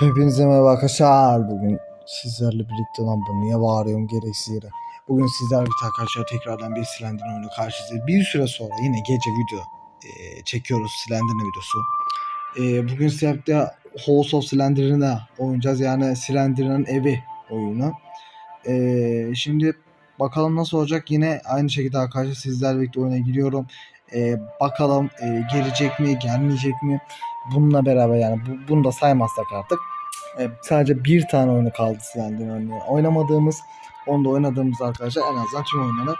Hepinize merhaba arkadaşlar. Bugün sizlerle birlikte lan bu niye bağırıyorum gereksiz yere. Bugün sizlerle birlikte arkadaşlar tekrardan bir Slenderman oyunu karşınızdayız. Bir süre sonra yine gece video e, çekiyoruz Slenderman videosu. E, bugün sizlerle House of Slenderman'ı oynayacağız. Yani Slenderman'ın evi oyunu. E, şimdi bakalım nasıl olacak. Yine aynı şekilde arkadaşlar sizlerle birlikte oyuna giriyorum. E, bakalım e, gelecek mi gelmeyecek mi? Bununla beraber yani bu, bunu da saymazsak artık e, sadece bir tane oyunu kaldı Slenderman örneğin. Oynamadığımız, onu da oynadığımız arkadaşlar en azından tüm oyunları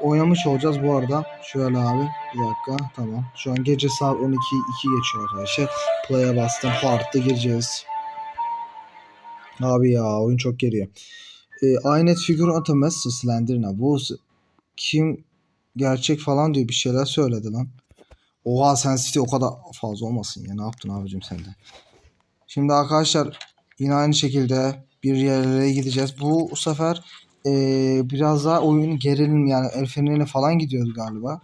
oynamış olacağız bu arada. Şöyle abi bir dakika tamam. Şu an gece saat 12 2 geçiyor arkadaşlar. Play'e bastım. Hard'da gireceğiz. Abi ya oyun çok geriyor. E, I net figure out a mess to Slenderman. Bu kim gerçek falan diyor bir şeyler söyledi lan. Oha sensitivity o kadar fazla olmasın ya. Ne yaptın abicim sen de? Şimdi arkadaşlar yine aynı şekilde bir yerlere gideceğiz. Bu sefer eee, biraz daha oyun gerilim yani el fenerine falan gidiyordu galiba.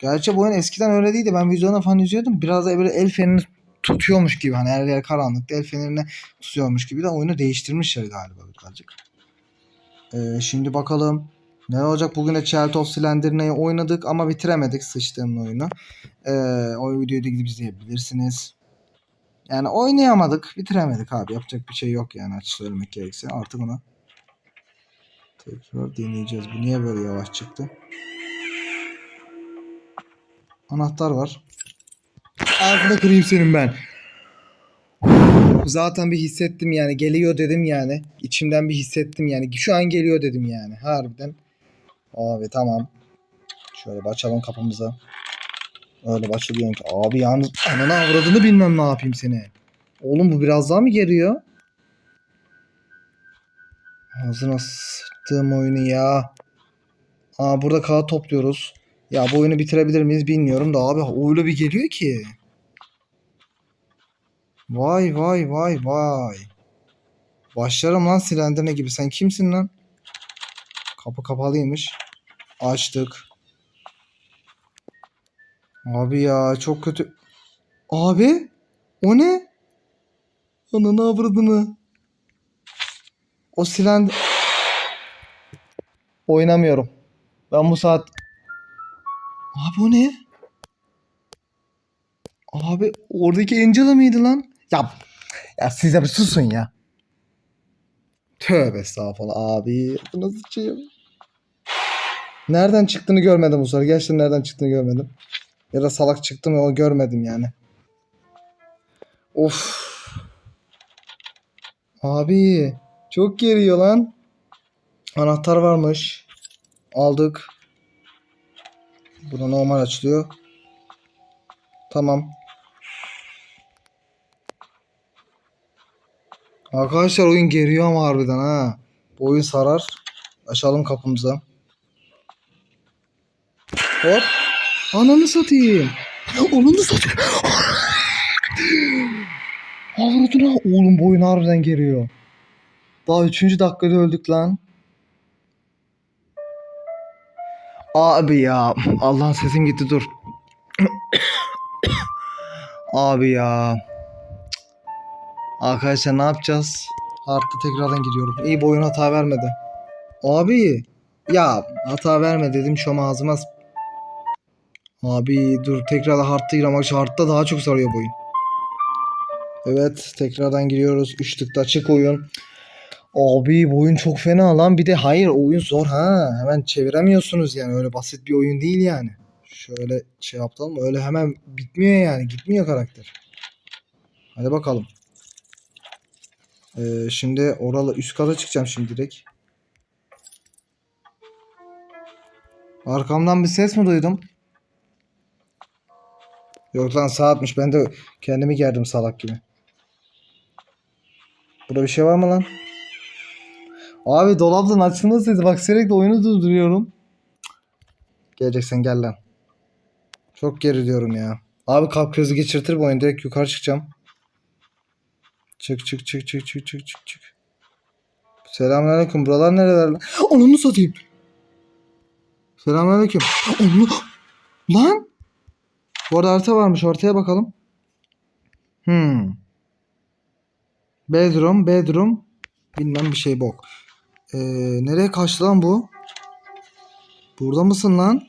Gerçi bu oyun eskiden öyle değildi. Ben videoda falan izliyordum. Biraz da böyle el fenerini tutuyormuş gibi. Hani her yer karanlıkta el fenerini tutuyormuş gibi de oyunu değiştirmişler galiba birazcık. Eee, şimdi bakalım. Ne olacak? Bugün de Child of Slenderman'ı oynadık ama bitiremedik sıçtığım oyunu. Ee, o videoyu da gidip izleyebilirsiniz. Yani oynayamadık, bitiremedik abi. Yapacak bir şey yok yani açık söylemek gerekirse. Artık onu tekrar deneyeceğiz. Bu niye böyle yavaş çıktı? Anahtar var. Ağzına kırayım senin ben. Zaten bir hissettim yani geliyor dedim yani. İçimden bir hissettim yani. Şu an geliyor dedim yani. Harbiden. Abi tamam. Şöyle bir açalım kapımızı. Öyle başlıyorum ki abi yalnız ananı avradını bilmem ne yapayım seni. Oğlum bu biraz daha mı geriyor? Ağzına sıktığım oyunu ya. Aa burada kağıt topluyoruz. Ya bu oyunu bitirebilir miyiz bilmiyorum da abi öyle bir geliyor ki. Vay vay vay vay. Başlarım lan silendene gibi. Sen kimsin lan? Kapı kapalıymış. Açtık. Abi ya çok kötü. Abi o ne? Ananı avradını. O silen... Oynamıyorum. Ben bu saat... Abi o ne? Abi oradaki Angela mıydı lan? Ya, ya size bir susun ya. Tövbe estağfurullah abi. Bu nasıl şey? Nereden çıktığını görmedim bu sefer. Gerçekten nereden çıktığını görmedim. Ya da salak çıktım o görmedim yani. Of. Abi çok geriyor lan. Anahtar varmış. Aldık. Burada normal açılıyor. Tamam. Arkadaşlar oyun geriyor ama harbiden ha. Bu oyun sarar. Açalım kapımızı. Hop. Ananı satayım. Ananı satayım. Avradına. Oğlum bu oyun harbiden geriyor. Daha 3. dakikada öldük lan. Abi ya. Allah'ın sesim gitti dur. Abi ya. Arkadaşlar ne yapacağız? Hard'da tekrardan gidiyorum. İyi bu oyun hata vermedi. Abi. Ya hata verme dedim şu ağzıma Abi dur tekrardan hardta gir ama hardta daha çok sarıyor bu oyun. Evet tekrardan giriyoruz. 3 tıkta açık oyun. Abi bu oyun çok fena lan. Bir de hayır oyun zor ha. Hemen çeviremiyorsunuz yani. Öyle basit bir oyun değil yani. Şöyle şey yapalım. Öyle hemen bitmiyor yani. Gitmiyor karakter. Hadi bakalım. Ee, şimdi oralı üst kata çıkacağım şimdi direkt. Arkamdan bir ses mi duydum? Yok lan saatmiş. Ben de kendimi gerdim salak gibi. Burada bir şey var mı lan? Abi dolaptan açılmasıydı. Bak sürekli oyunu durduruyorum. Geleceksen gel lan. Çok geri diyorum ya. Abi kalp krizi geçirtir bu oyun. Direkt yukarı çıkacağım. Çık çık çık çık çık çık çık çık. Selamünaleyküm. Buralar nereler lan? Ananı satayım. Selamünaleyküm. Onu... Lan. Bu arada harita varmış. Ortaya bakalım. Hmm. Bedroom, bedroom. Bilmem bir şey bok. Ee, nereye kaçtı lan bu? Burada mısın lan?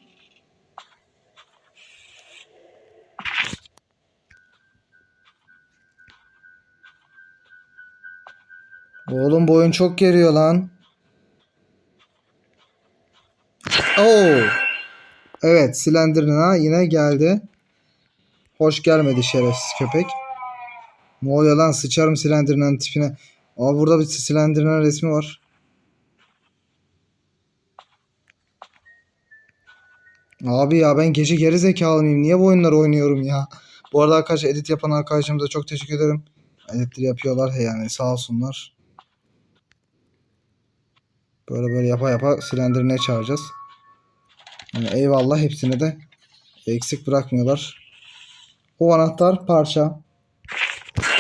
Oğlum bu oyun çok geriyor lan. Oo. Evet, Slenderman'a yine geldi. Hoş gelmedi şerefsiz köpek. Ne oluyor lan? Sıçarım Slenderman'ın tipine. Abi burada bir Slenderman resmi var. Abi ya ben gece geri zekalı mıyım? Niye bu oyunları oynuyorum ya? Bu arada arkadaşlar edit yapan arkadaşlarımıza çok teşekkür ederim. Editleri yapıyorlar yani sağ olsunlar. Böyle böyle yapa yapa Slenderman'e çağıracağız. Yani eyvallah hepsini de eksik bırakmıyorlar. O anahtar parça.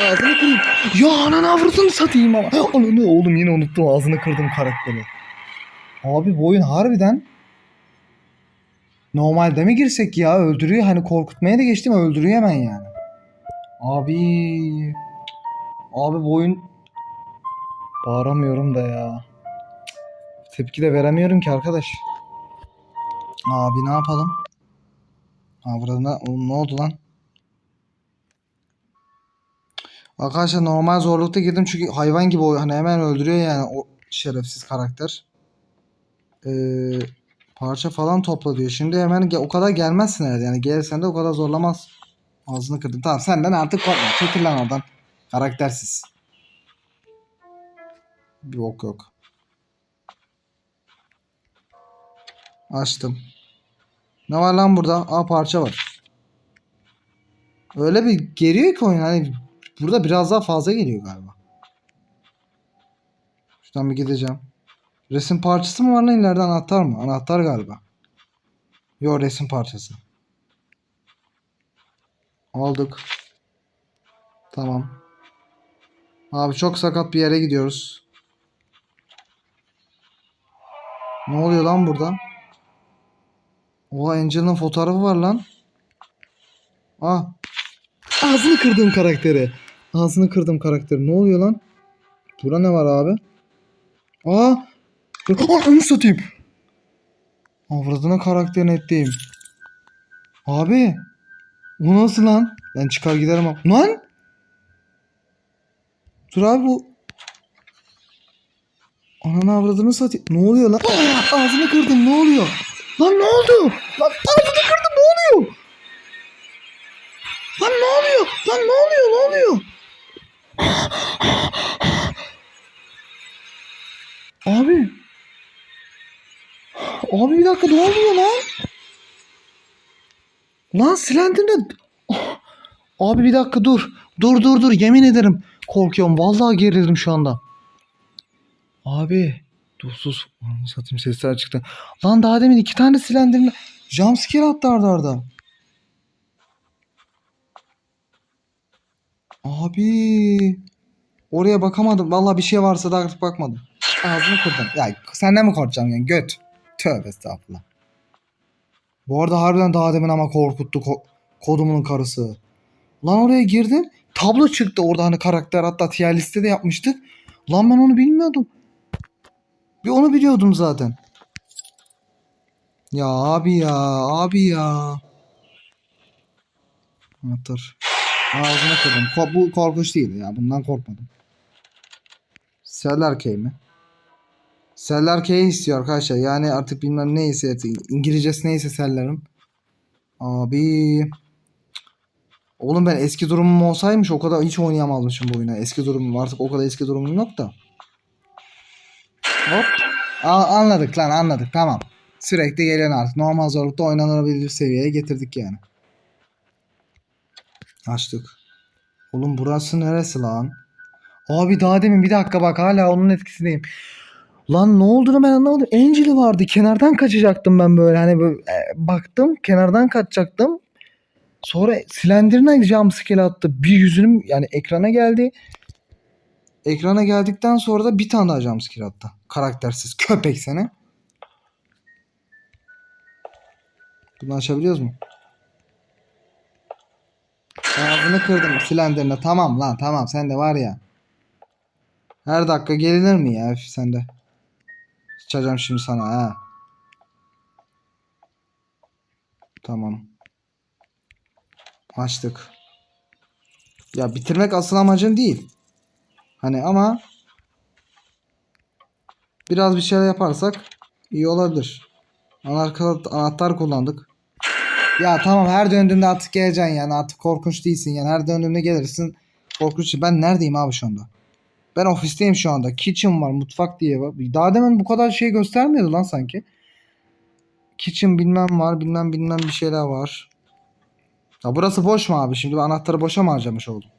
Ağzını kırayım. Ya ananı avradını satayım ama. Ananı oğlum yine unuttum ağzını kırdım karakteri. Abi bu oyun harbiden normalde mi girsek ya öldürüyor hani korkutmaya da geçtim öldürüyor hemen yani. Abi abi bu oyun bağıramıyorum da ya. Tepki de veremiyorum ki arkadaş. Abi ne yapalım? Avradına ne oldu lan? Arkadaşlar normal zorlukta girdim çünkü hayvan gibi o hani hemen öldürüyor yani o şerefsiz karakter. Ee, parça falan topla diyor. Şimdi hemen o kadar gelmezsin herhalde. Yani gelirsen de o kadar zorlamaz. Ağzını kırdım. Tamam senden artık korkma. Çekil lan oradan. Karaktersiz. Yok yok. Açtım. Ne var lan burada? Aa parça var. Öyle bir geliyor ki oyun hani burada biraz daha fazla geliyor galiba. Şuradan bir gideceğim. Resim parçası mı var lan ileride anahtar mı? Anahtar galiba. Yok resim parçası. Aldık. Tamam. Abi çok sakat bir yere gidiyoruz. Ne oluyor lan burada? Oha Angel'ın fotoğrafı var lan. Ah. Ağzını kırdığım karakteri. Ağzını kırdım karakteri. Ne oluyor lan? Burada ne var abi? Aa. Aa onu satayım. Avradına karakterini ettiğim. Abi. Bu nasıl lan? Ben çıkar giderim abi. Lan. Dur abi bu. Ananı avradını satayım. Ne oluyor lan? Ağzını kırdım ne oluyor? Lan ne oldu? Lan ağzını kırdım ne oluyor? Lan ne oluyor? Lan ne oluyor? Ne oluyor? Abi. Abi bir dakika ne oluyor lan? Lan Slender'de... Abi bir dakika dur. Dur dur dur yemin ederim. Korkuyorum. Vallahi gerildim şu anda. Abi. Dur sus. Satayım sesler çıktı. Lan daha demin iki tane Slender'in jumpscare attı arda arda. Abi. Oraya bakamadım. Vallahi bir şey varsa da artık bakmadım. Ağzını kırdım. Ya senden mi korkacağım yani göt. Tövbe estağfurullah. Bu arada harbiden daha demin ama korkuttu ko- kodumunun karısı. Lan oraya girdim. Tablo çıktı orada hani karakter hatta tier liste de yapmıştık. Lan ben onu bilmiyordum. Bir onu biliyordum zaten. Ya abi ya abi ya. Anahtar. Ağzını kırdım. Ko- bu korkunç değil ya. Bundan korkmadım. Seller key mi? Seller key istiyor arkadaşlar. Yani artık bilmem neyse. İngilizcesi neyse sellerin. Abi. Oğlum ben eski durumum olsaymış o kadar hiç oynayamazmışım bu oyunu. Eski durumum artık o kadar eski durumum yok da. Hop. Aa, anladık lan anladık tamam. Sürekli gelen artık. Normal zorlukta oynanabilir seviyeye getirdik yani. Açtık. Oğlum burası neresi lan? Abi daha demin bir dakika bak hala onun etkisindeyim. Lan ne olduğunu ben anlamadım. Angel vardı. Kenardan kaçacaktım ben böyle. Hani böyle e, baktım kenardan kaçacaktım. Sonra Slender'ına jumpscare attı. Bir yüzünüm yani ekrana geldi. Ekrana geldikten sonra da bir tane daha jumpscare attı. Karaktersiz köpek seni. Bunu açabiliyoruz mu? Ağzını kırdım Slender'ına. Tamam lan tamam sen de var ya. Her dakika gelinir mi ya sen de? Sıçacağım şimdi sana ha. Tamam. Açtık. Ya bitirmek asıl amacın değil. Hani ama biraz bir şeyler yaparsak iyi olabilir. Anahtar, anahtar kullandık. Ya tamam her döndüğümde artık geleceksin yani artık korkunç değilsin yani her döndüğümde gelirsin korkunç. Ben neredeyim abi şu anda? Ben ofisteyim şu anda. Kitchen var, mutfak diye var. Daha demin bu kadar şey göstermiyordu lan sanki. Kitchen bilmem var, bilmem bilmem bir şeyler var. Ya burası boş mu abi? Şimdi anahtarı boşa mı harcamış oldum?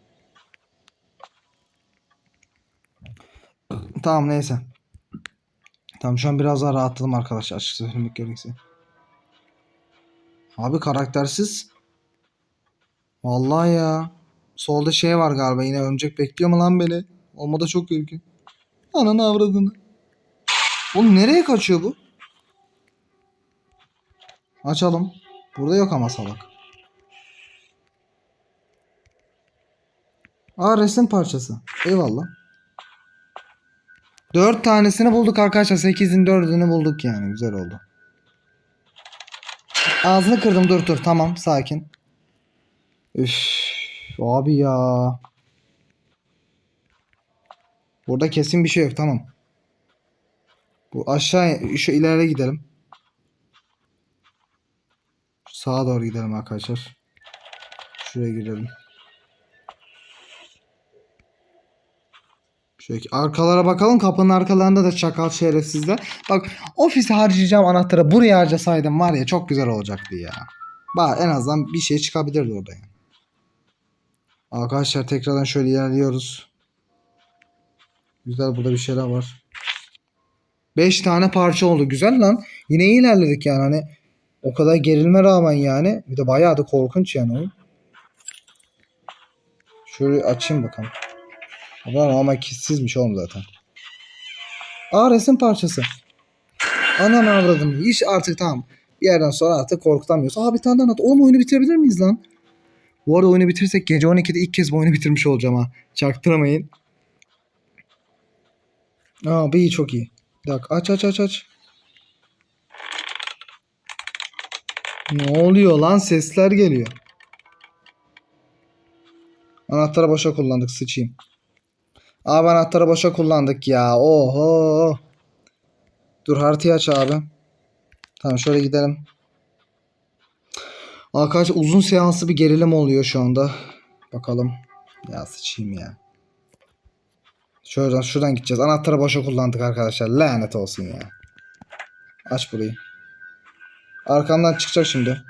Tamam neyse. Tamam şu an biraz daha rahatladım arkadaşlar açıkçası söylemek gerekirse. Abi karaktersiz. Vallahi ya. Solda şey var galiba yine örümcek bekliyor mu lan beni? Olmadı çok ürkün. Ananı avradını. Oğlum nereye kaçıyor bu? Açalım. Burada yok ama salak. Aa resim parçası. Eyvallah. Dört tanesini bulduk arkadaşlar. Sekizin dördünü bulduk yani. Güzel oldu. Ağzını kırdım dur dur. Tamam sakin. Üf. Abi ya. Burada kesin bir şey yok. Tamam. Bu aşağı şu ileri gidelim. Sağa doğru gidelim arkadaşlar. Şuraya girelim. Şöyle arkalara bakalım. Kapının arkalarında da çakal şerefsizler. Bak ofise harcayacağım anahtarı buraya harcasaydım var ya çok güzel olacaktı ya. Bak en azından bir şey çıkabilirdi orada yani. Arkadaşlar tekrardan şöyle ilerliyoruz. Güzel burada bir şeyler var. 5 tane parça oldu. Güzel lan. Yine iyi ilerledik yani hani. O kadar gerilme rağmen yani. Bir de bayağı da korkunç yani oyun. Şöyle açayım bakalım. Ama ama kissizmiş oğlum zaten. Aa resim parçası. Anam avradım. Hiç artık tamam. Bir yerden sonra artık korkutamıyoruz. Aa bir tane daha anlat. Oğlum oyunu bitirebilir miyiz lan? Bu arada oyunu bitirirsek gece 12'de ilk kez bu oyunu bitirmiş olacağım ha. Çaktırmayın. Aa bu iyi çok iyi. Bir dakika aç aç aç aç. Ne oluyor lan sesler geliyor. Anahtarı boşa kullandık sıçayım. Abi anahtarı boşa kullandık ya. Oho. Dur haritayı aç abi. Tamam şöyle gidelim. Arkadaş uzun seanslı bir gerilim oluyor şu anda. Bakalım. Ya sıçayım ya. Şuradan şuradan gideceğiz. Anahtarı boşa kullandık arkadaşlar. Lanet olsun ya. Aç burayı. Arkamdan çıkacak şimdi.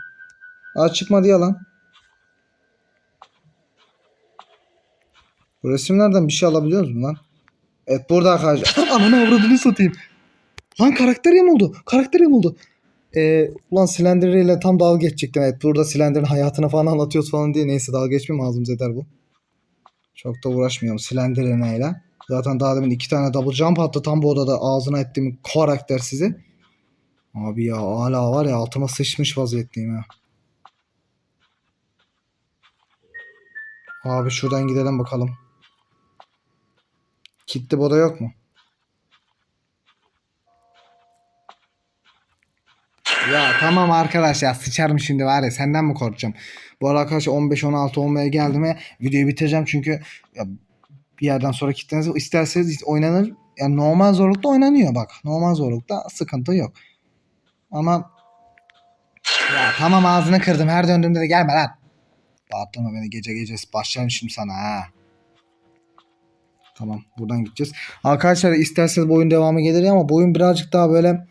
Aa çıkmadı ya lan. Bu resimlerden bir şey alabiliyoruz mu lan? Evet burada arkadaşlar. Ananı avradını satayım. Lan karakter yem oldu. Karakter yem oldu. Ee, ulan Slender ile tam dalga geçecektim. Evet burada Slender'ın hayatını falan anlatıyoruz falan diye. Neyse dalga geçmeyeyim ağzımıza eder bu. Çok da uğraşmayalım Slender'ın neyle. Zaten daha demin iki tane double jump attı tam bu odada ağzına ettiğim karakter sizi. Abi ya hala var ya altıma sıçmış vaziyetteyim ha. Abi şuradan gidelim bakalım. Kitli boda yok mu? Ya tamam arkadaş ya sıçarım şimdi var ya senden mi korkacağım? Bu arada arkadaşlar 15-16 olmaya geldim ve videoyu bitireceğim çünkü ya, bir yerden sonra kitleniz isterseniz oynanır. Yani normal zorlukta oynanıyor bak. Normal zorlukta sıkıntı yok. Ama ya tamam ağzını kırdım. Her döndüğümde de gelme lan. Bağırtma beni gece gece başlarım şimdi sana ha. Tamam buradan gideceğiz. Arkadaşlar isterseniz bu oyun devamı gelir ama bu oyun birazcık daha böyle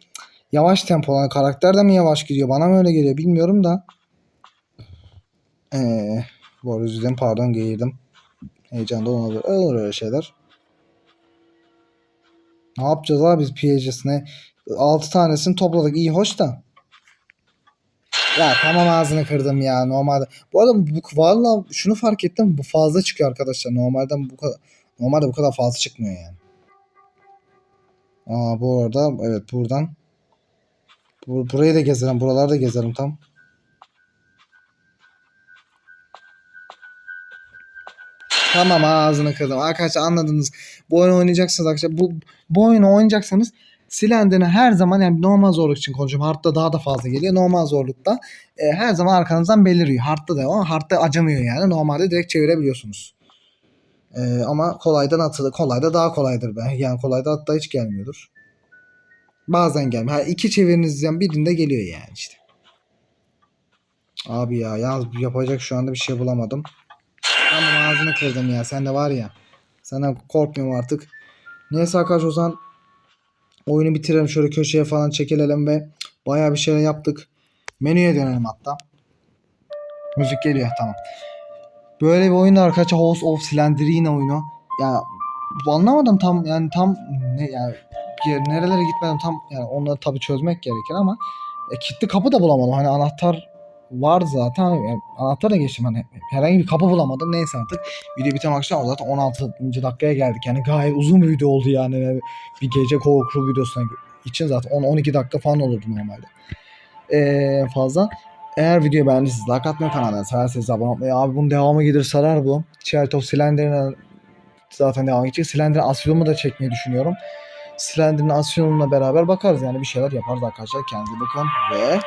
yavaş tempolu. Yani karakter de mi yavaş gidiyor? Bana mı öyle geliyor bilmiyorum da. Ee, bu arada yüzden pardon geğirdim. Heyecanda olabilir. Olur öyle şeyler. Ne yapacağız abi biz PHS'ine? 6 tanesini topladık. iyi hoş da. Ya tamam ağzını kırdım ya normalde. Bu arada bu valla şunu fark ettim. Bu fazla çıkıyor arkadaşlar. Normalde bu kadar normalde bu kadar fazla çıkmıyor yani. Aa bu arada evet buradan. Bur burayı da gezelim. Buraları da gezelim tam. Tamam ağzını kırdım. Arkadaşlar anladınız. Bu oyunu oynayacaksınız arkadaşlar. Bu, bu oyunu oynayacaksanız silendirini her zaman yani normal zorluk için konuşuyorum. Hard'da daha da fazla geliyor. Normal zorlukta e, her zaman arkanızdan beliriyor. Hard'da da ama hard'da acımıyor yani. Normalde direkt çevirebiliyorsunuz. E, ama kolaydan atılır. Kolayda daha kolaydır be. Yani kolayda hatta hiç gelmiyordur. Bazen gelmiyor. Ha, iki çevirinizden birinde geliyor yani işte. Abi ya yalnız yapacak şu anda bir şey bulamadım. Tamam ağzını kırdım ya. Sen de var ya. Senden korkmuyorum artık. Neyse arkadaşlar o zaman oyunu bitirelim. Şöyle köşeye falan çekilelim ve bayağı bir şeyler yaptık. Menüye dönelim hatta. Müzik geliyor tamam. Böyle bir oyun arkadaşlar House of Slenderina oyunu. Ya anlamadım tam yani tam ne yani nerelere gitmedim tam yani onları tabii çözmek gerekir ama e, kilitli kapı da bulamadım. Hani anahtar var zaten. Yani anahtar da geçtim hani herhangi bir kapı bulamadım. Neyse artık video biten akşam zaten 16. dakikaya geldik. Yani gayet uzun bir video oldu yani. Bir gece korku videosuna için zaten 10-12 dakika falan olurdu normalde. Ee, fazla. Eğer videoyu beğendiyseniz like atmayı kanalına severseniz abone olmayı. Abi bunun devamı gelir sarar bu. Child of Slender'ın zaten devam edecek. Slender'ın Asylum'u da çekmeyi düşünüyorum. Slender'ın Asylum'la beraber bakarız yani bir şeyler yaparız arkadaşlar. Kendinize bakın ve